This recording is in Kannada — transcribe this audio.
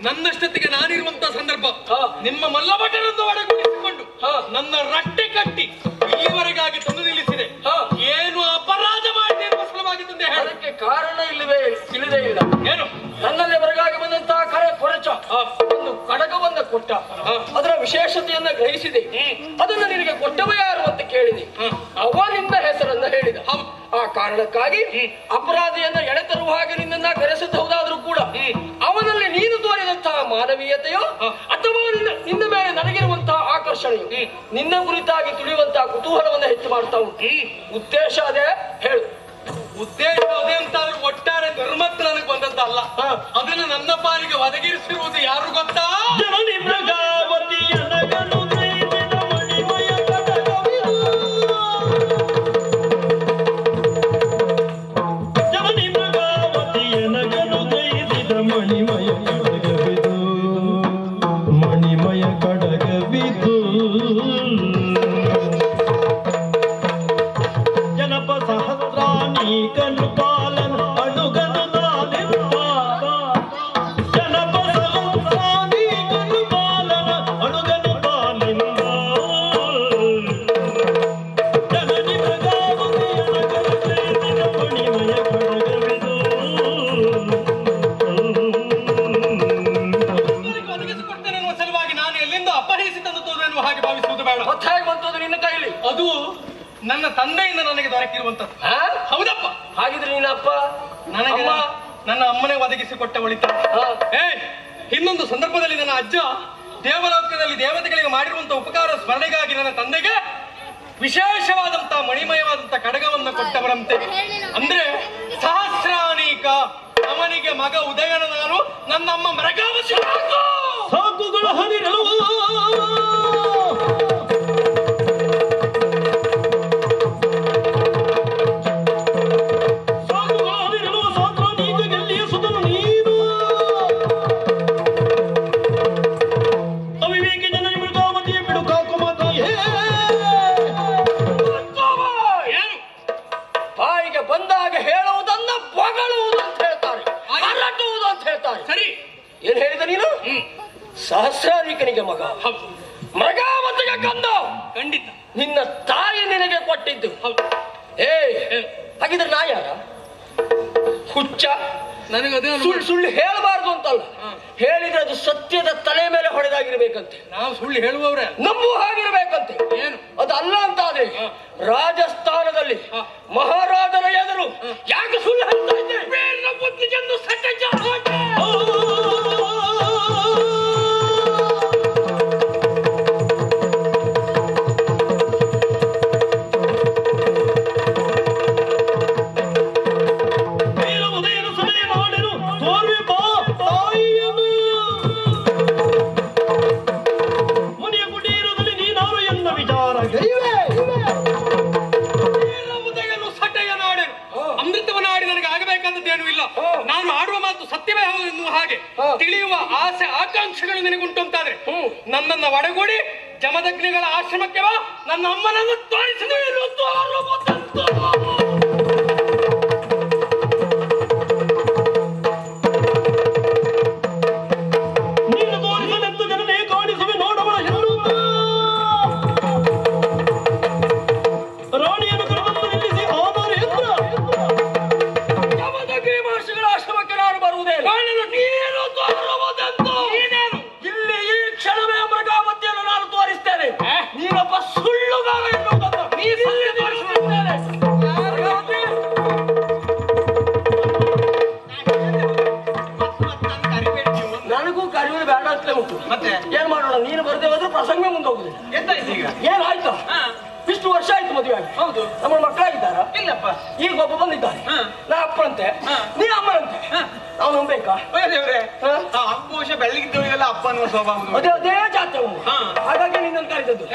ನನ್ನಷ್ಟೊತ್ತಿಗೆ ನಾನಿರುವಂತ ಸಂದರ್ಭ. ನಿಮ್ಮ ಮಲ್ಲಭಟ್ಟನನ್ನು ಒಡಗೂಡಿಸಿಕೊಂಡು. ನನ್ನ ರಟ್ಟೆ ಕಟ್ಟಿ ಇಲ್ಲಿವರೆಗಾಗಿ ತಂದು ನಿಲ್ಲಿಸಿದೆ. ಏನು ಅಪರಾಧ ಮಾಡಿ ಸಲುವಾಗಿ ತಂದೆ ಅದಕ್ಕೆ ಕಾರಣ ಇಲ್ಲವೇ ತಿಳಿದೇ ಇಲ್ಲ. ಏನು? ನನ್ನಲ್ಲಿ ಹೊರಗಾಗಿ ಬಂದಂತಹ ಕರೆ ಕೊರಚ. ಒಂದು ಕಡಗವನ್ನ ಕೊಟ್ಟ ಅದರ ವಿಶೇಷತೆಯನ್ನ ಗ್ರಹಿಸಿದೆ. ಅದನ್ನು ನಿನಗೆ ಕೊಟ್ಟವ ಯಾರು ಅಂತ ಕೇಳಿದೆ. ಅವನಿಂದ ಹೆಸರನ್ನ ಹೇಳಿದ. ಆ ಕಾರಣಕ್ಕಾಗಿ ಅಪರಾಧಿಯನ್ನ ಎಳೆತರುವ ಹಾಗೆ ನಿನ್ನನ್ನ ಕರೆಸಬಹುದಾದ್ರೂ ಕೂಡ ಮಾನವೀಯತೆಯೋ ಅಥವಾ ನಿನ್ನ ಮೇಲೆ ನನಗಿರುವಂತಹ ಆಕರ್ಷಣೆಯು? ನಿನ್ನ ಕುರಿತಾಗಿ ತುಳಿಯುವಂತಹ ಕುತೂಹಲವನ್ನ ಹೆಚ್ಚು ಮಾಡ್ತಾ ಉಂಟು. ಉದ್ದೇಶ ಅದೇ ಹೇಳು. ಉದ್ದೇಶ ಅದೇ ಅಂತ ಒಟ್ಟಾರೆ ಧರ್ಮಕ್ಕೆ ನನಗೆ ಬಂದದ್ದಲ್ಲ. ಅಪಹರಿಸಿ ಎನ್ನುವ ಹಾಗೆ ಭಾವಿಸುವುದು ಬೇಡ. ಮತ್ತೆ ಹೇಗೆ ಬಂತದ್ದು ನಿನ್ನ ಕೈಯಲ್ಲಿ? ಅದು ನನ್ನ ತಂದೆಯಿಂದ ನನಗೆ ದೊರಕಿರುವಂತದ್ದು ಹಾ? ಹೌದಪ್ಪ. ಹಾಗಿದ್ರೆ ನೀನಪ್ಪ? ನನಗೆ ಅಮ್ಮ? ನನ್ನ ಅಮ್ಮನೇ ಒದಗಿಸಿಕೊಟ್ಟ ಒಳಿತ. ಹಾ. ಏ ಇನ್ನೊಂದು ಸಂದರ್ಭದಲ್ಲಿ ನನ್ನ ಅಜ್ಜ ದೇವಲೋಕದಲ್ಲಿ ದೇವತೆಗಳಿಗೆ ಮಾಡಿರುವಂತಹ ಉಪಕಾರ ಸ್ಮರಣೆಗಾಗಿ ನನ್ನ ತಂದೆಗೆ ವಿಶೇಷವಾದಂತ ಮಣಿಮಯವಾದಂತಹ ಕಡಗವನ್ನು ಕೊಟ್ಟವರಂತೆ ಅಂದ್ರೆ ಸಹಸ್ರಾನೀಕ ಅವನಿಗೆ ಮಗ ಉದಯನ ನಾನು ನನ್ನಮ್ಮ ಅಮ್ಮ ಅಂತ ಸರಿ. ಏನ್ ಹೇಳಿದ ನೀನು? ಸಹಸ್ರಾಧಿಕನಿಗೆ ಮಗ. ಮಗ ಮತ್ತೆ ಕಂದ ಖಂಡಿತ. ನಿನ್ನ ತಾಯಿ ನಿನಗೆ ಕೊಟ್ಟಿದ್ದು. ಏ ಹಾಗಿದ್ರೆ ನಾ ಯಾರ? ಹುಚ್ಚ. ನನಗೆ ಅದೇ ಸುಳ್ಳು ಸುಳ್ಳು ಹೇಳಬಾರ್ದು ಅಂತಲ್ಲ. ಹೇಳಿದ್ರೆ ಅದು ಸತ್ಯದ ತಲೆ ಮೇಲೆ ಹೊಡೆದಾಗಿರ್ಬೇಕಂತೆ. ನಾವು ಸುಳ್ಳು ಹೇಳುವವ್ರೆ ನಂಬು ಹಾಗಿರ್ಬೇಕಂತೆ. ಏನು? ಅದು ಅಲ್ಲ ಅಂತ ಆದ್ರೆ ರಾಜಸ್ಥಾನದಲ್ಲಿ ಮಹಾರಾಜನ ಎದುರು ಯಾಕೆ ಸುಳ್ಳು ಆಗಬೇಕಾದದ್ದೇನು ಇಲ್ಲ. ನಾನು ಆಡುವ ಮಾತು ಸತ್ಯವೇ ಹೌದು ಹಾಗೆ ತಿಳಿಯುವ ಆಸೆ ಆಕಾಂಕ್ಷೆಗಳು ನಿನಗುಂಟು ಅಂತಾದ್ರೆ. ನನ್ನನ್ನ ಒಡಗೂಡಿ ಜಮದಗ್ನಿಗಳ ಆಶ್ರಮಕ್ಕೆ ಬಾ. ನನ್ನ ಅಮ್ಮನನ್ನು ತೋರಿಸಿದ ನಾನು ಬರುವುದೇ ಇಲ್ಲ. ನೀನು ತೋರುವುದೆಂದು. ನೀನೇನು? ಇಲ್ಲಿ ಈ ಕ್ಷಣವೇ ಮೃಗಾವತಿಯನ್ನು ನಾನು ತೋರಿಸ್ತೇನೆ ನೀನೊಬ್ಬ ಸುಳ್ಳುಗಾರ ಎನ್ನುವುದನ್ನು ನೀ ಸತ್ಯ ತೋರಿಸುತ್ತೇನೆ. ನನಗೂ ಕರೆಯುವುದು ಬೇಡ ಅಂತಲೇ ಉಂಟು ಮತ್ತೆ ಏನ್ ಮಾಡೋಣ ನೀನು ಬರದೆ ಹೋದ್ರೆ ಪ್ರಸಂಗ ಮುಂದೆ ಹೋಗುದಿಲ್ಲ ಎಂತಾಯ್ತು ಈಗ ಏನಾಯ್ತು. ಇಷ್ಟು ವರ್ಷ ಆಯ್ತು ಮದುವೆ ಆಗಿ ಹೌದು ನಮ್ಮ ಮಕ್ಕಳಾಗಿದ್ದಾರ ಇಲ್ಲಪ್ಪ ಈಗ ಒಬ್ಬ ಬಂದಿದ್ದಾರೆ. ನಾ ಅಪ್ಪಂತೆ. ನೀ. ನಂಬೇಕಾ ದೇವ್ರೆ ಆ ಅಂಬುಷ ಬೆಳಗಿದ್ದವರಿಗೆಲ್ಲ ಅಪ್ಪ ಅನ್ನುವ ಸ್ವಭಾವ ಅದೇ ಅದೇ ಜಾತ್ರೆ ಹಾ. ಹಾಗಾಗಿ ನಿನ್ನನ್ನು ಕರೆದದ್ದು?